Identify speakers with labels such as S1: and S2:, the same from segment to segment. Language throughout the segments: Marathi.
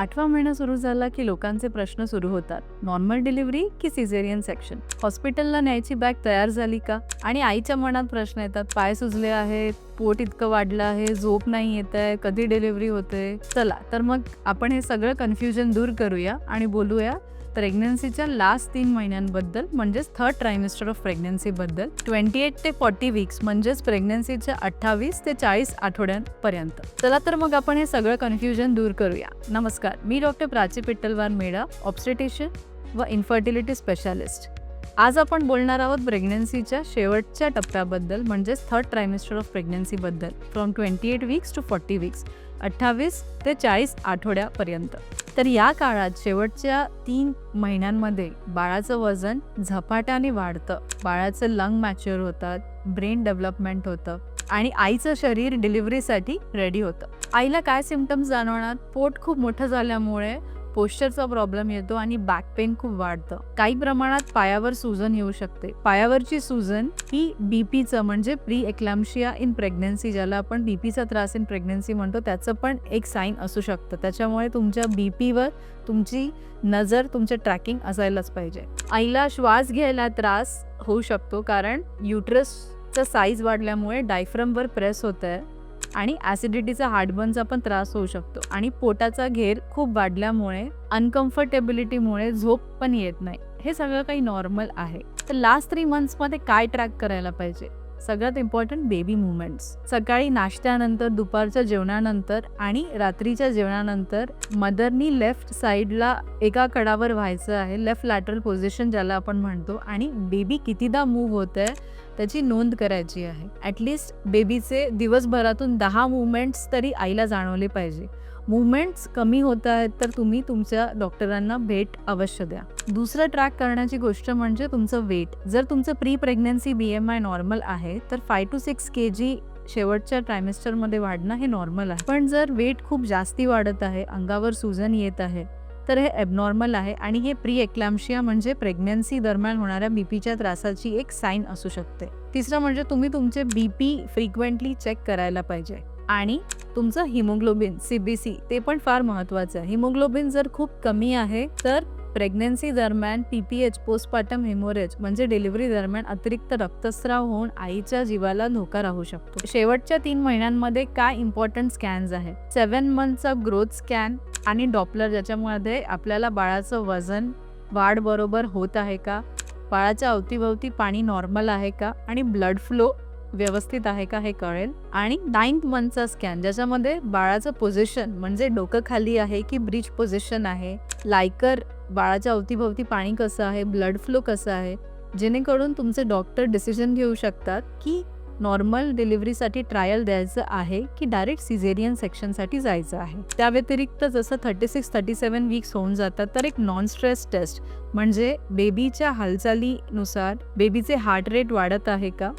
S1: आठवा महिना सुरू झाला की लोकांचे प्रश्न सुरू होतात. नॉर्मल डिलिव्हरी की सिझेरियन सेक्शन हॉस्पिटलला न्यायची बॅग तयार झाली का? आणि आईच्या मनात प्रश्न येतात पाय सुजले आहेत पोट इतकं वाढलं आहे झोप नाही येत आहे कधी डिलिव्हरी होते? चला तर मग आपण हे सगळं कन्फ्युजन दूर करूया आणि बोलूया प्रेग्नन्सीच्या लास्ट तीन महिन्यांबद्दल म्हणजेच थर्ड ट्रायमिस्टर ऑफ प्रेग्नन्सीबद्दल ट्वेंटी एट ते फॉर्टी वीक्स म्हणजेच प्रेग्नन्सीच्या अठ्ठावीस ते चाळीस आठवड्यांपर्यंत. चला तर मग आपण हे सगळं कन्फ्युजन दूर करूया. नमस्कार मी डॉक्टर प्राची पिट्टलवार मेडा ऑप्स्टेटिशियन व इन्फर्टिलिटी स्पेशालिस्ट आज आपण बोलणार आहोत प्रेग्नन्सीच्या शेवटच्या टप्प्याबद्दल म्हणजेच third trimester of प्रेग्नन्सीबद्दल from twenty eight weeks to forty weeks अठ्ठावीस ते चाळीस आठवड्यापर्यंत. तर या काळात शेवटच्या तीन महिन्यांमध्ये बाळाचं वजन झपाट्याने वाढतं. बाळाचं लंग मॅच्युअर होतात ब्रेन डेव्हलपमेंट होतं आणि आईचं शरीर डिलिव्हरीसाठी रेडी होतं. आईला काय सिमटम्स जाणवणार? पोट खूप मोठं झाल्यामुळे पोश्चरचा प्रॉब्लेम येतो आणि बॅक पेन खूप वाढतं. काही प्रमाणात पायावर सुजन येऊ शकते. पायावरची सुजन ही बीपीचं म्हणजे प्री एक्लॅम्शिया इन प्रेग्नन्सी ज्याला आपण बीपीचा त्रास इन प्रेग्नन्सी म्हणतो त्याचं पण एक साईन असू शकतं. त्याच्यामुळे तुमच्या बीपीवर तुमची नजर तुमचं ट्रॅकिंग असायलाच पाहिजे. आईला श्वास घ्यायला त्रास होऊ शकतो कारण युट्रसचा साईज वाढल्यामुळे डायफ्रमवर प्रेस होत आहे आणि ॲसिडिटीचा हार्टबर्नचा पण त्रास होऊ शकतो. आणि पोटाचा घेर खूप वाढल्यामुळे अनकम्फर्टेबिलिटीमुळे झोप पण येत नाही. हे सगळं काही नॉर्मल आहे. तर लास्ट थ्री मंथ्समध्ये काय ट्रॅक करायला पाहिजे? सगळ्यात इम्पॉर्टंट बेबी मुवमेंट्स सकाळी नाश्त्यानंतर दुपारच्या जेवणानंतर आणि रात्रीच्या जेवणानंतर मदरनी लेफ्ट साईडला एका कडावर व्हायचं आहे. लेफ्ट लॅटरल पोझिशन ज्याला आपण म्हणतो आणि बेबी कितीदा मूव्ह होत आहे त्याची नोंद करायची आहे. ॲटलिस्ट बेबीचे दिवसभरातून दहा मुवमेंट्स तरी आईला जाणवले पाहिजे. मुवमेंट्स कमी होत आहेत तर तुम्ही तुमच्या डॉक्टरांना भेट अवश्य द्या. दुसरं ट्रॅक करण्याची गोष्ट म्हणजे तुमचं वेट जर तुमचं pre pregnancy B M I normal आहे तर five two six K G शेवटच्या ट्रायमेस्टरमध्ये वाढणं हे नॉर्मल आहे. पण जर वेट खूप जास्ती वाढत आहे अंगावर सुजन येत आहे तर हे ॲबनॉर्मल आहे आणि हे प्री एक्लॅम्शिया म्हणजे प्रेग्नन्सी दरम्यान होणाऱ्या बीपीच्या त्रासाची एक साईन असू शकते. तिसरं म्हणजे तुम्ही तुमचे बीपी फ्रिक्वेंटली चेक करायला पाहिजे. आणि तुमचं हिमोग्लोबिन सीबीसी ते पण फार महत्त्वाचं आहे. हिमोग्लोबिन जर खूप कमी आहे तर प्रेग्नन्सी दरम्यान P P H postpartum haemorrhage म्हणजे डिलिव्हरी दरम्यान अतिरिक्त रक्तस्राव होऊन आईच्या जीवाला धोका राहू शकतो. शेवटच्या तीन महिन्यांमध्ये काय इम्पॉर्टंट स्कॅन्स आहेत? सेवन मंथचा ग्रोथ स्कॅन आणि डॉपलर ज्याच्यामध्ये आपल्याला बाळाचं वजन वाढ बरोबर होत आहे का? बाळाच्या अवतीभवती पाणी नॉर्मल आहे का? आणि ब्लड फ्लो व्यवस्थित आहे का हे कळेल? आणि नाईन्थ मंथचा स्कॅन ज्याच्यामध्ये बाळाचं पोझिशन म्हणजे डोकं खाली आहे की ब्रिज पोझिशन आहे? लायकर बाळाच्या अवतीभवती पाणी कसं आहे? ब्लड फ्लो कसं आहे? जेणेकरून तुमचे डॉक्टर डिसिजन घेऊ शकतात की नॉर्मल डिलिव्हरीसाठी ट्रायल द्यायचं आहे की डायरेक्ट सिझेरियन सेक्शनसाठी जायचं आहे. त्या व्यतिरिक्त जसं thirty six thirty seven weeks होऊन जातात तर एक नॉन स्ट्रेस टेस्ट म्हणजे बेबीच्या हालचालीनुसार बेबीचे हार्ट रेट वाढत आहे का?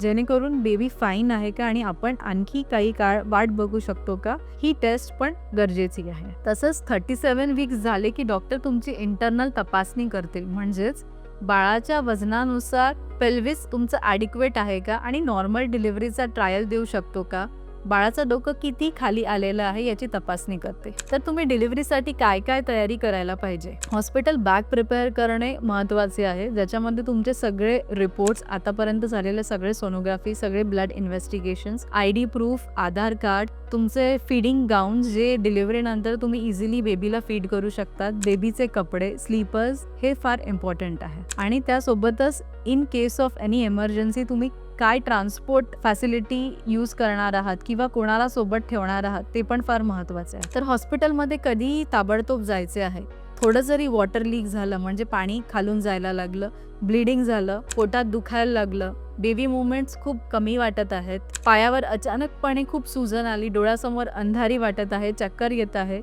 S1: जेणेकरून बेबी फाईन आहे का आणि आपण आणखी काही काळ वाट बघू शकतो का? ही टेस्ट पण गरजेची आहे. तसंच थर्टी सेवन वीक्स झाले की डॉक्टर तुमची इंटरनल तपासणी करतील. म्हणजेच बाळाच्या वजनानुसार पेल्विस तुमचं ॲडिक्वेट आहे का? आणि नॉर्मल डिलिव्हरीचा ट्रायल देऊ शकतो का? बाळाचं डोकं किती खाली आलेलं आहे याची तपासणी करते. तर तुम्ही डिलिव्हरीसाठी काय काय तयारी करायला पाहिजे? हॉस्पिटल बॅग प्रिपेअर करणे महत्त्वाचे आहे. ज्याच्यामध्ये तुमचे सगळे रिपोर्ट्स आतापर्यंत झालेले सगळे सोनोग्राफी सगळे blood investigations I D proof Aadhaar card तुमचे फीडिंग गाऊन जे डिलिव्हरीनंतर तुम्ही इझिली बेबीला फीड करू शकतात. बेबीचे कपडे स्लीपर्स हे फार इम्पॉर्टंट आहे. आणि त्यासोबतच in case of any emergency तुम्ही काय ट्रान्सपोर्ट फॅसिलिटी यूज करणार आहात किंवा कोणाला सोबत ठेवणार आहात ते पण फार महत्त्वाचं आहे. तर हॉस्पिटलमध्ये कधीही ताबडतोब जायचे आहे. थोडं जरी वॉटर लीक झालं म्हणजे पाणी खालून जायला लागलं ब्लिडिंग झालं पोटात दुखायला लागलं बेबी मुवमेंट्स खूप कमी वाटत आहेत. पायावर अचानकपणे खूप सुजन आली डोळ्यासमोर अंधारी वाटत आहे चक्कर येत आहे.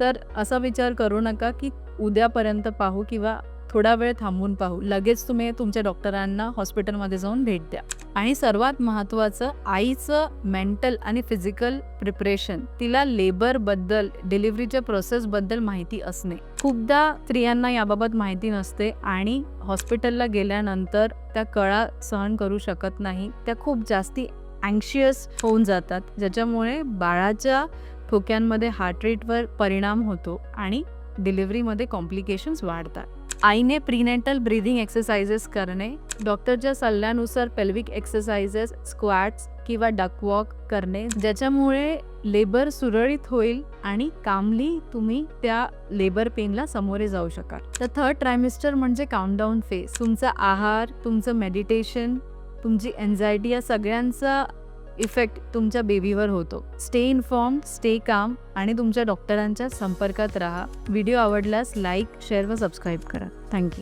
S1: तर असा विचार करू नका की उद्यापर्यंत पाहू किंवा थोडा वेळ थांबून पाहू. लगेच तुम्ही तुमच्या डॉक्टरांना हॉस्पिटलमध्ये जाऊन भेट द्या. आणि सर्वात महत्त्वाचं आईचं मेंटल आणि फिजिकल प्रिपरेशन तिला लेबरबद्दल डिलिव्हरीच्या प्रोसेसबद्दल माहिती असणे. खूपदा स्त्रियांना याबाबत माहिती नसते आणि हॉस्पिटलला गेल्यानंतर त्या कळा सहन करू शकत नाही. त्या खूप जास्ती अँक्शियस होऊन जातात ज्याच्यामुळे बाळाच्या ठोक्यांमध्ये हार्ट रेटवर परिणाम होतो आणि डिलिव्हरीमध्ये कॉम्प्लिकेशन्स वाढतात. आईने प्रीनेंटल ब्रीदिंग एक्सरसाइजेस करणे डॉक्टरच्या सल्ल्यानुसार पेल्विक एक्सरसाइजेस स्क्वॅट्स किंवा डकवॉक करणे ज्याच्यामुळे लेबर सुरळीत होईल आणि कामली तुम्ही त्या लेबर पेनला सामोरे जाऊ शकाल. तर थर्ड ट्रायमिस्टर म्हणजे काउंटडाऊन फेज तुमचा आहार तुमचं मेडिटेशन तुमची एन्झायटी या सगळ्यांचा इफेक्ट तुमच्या बेबीवर होतो. स्टे इन्फॉर्म स्टे काम आणि तुमच्या डॉक्टरांच्या संपर्कात राहा. व्हिडिओ आवडल्यास लाईक शेअर व सबस्क्राईब करा. Thank you.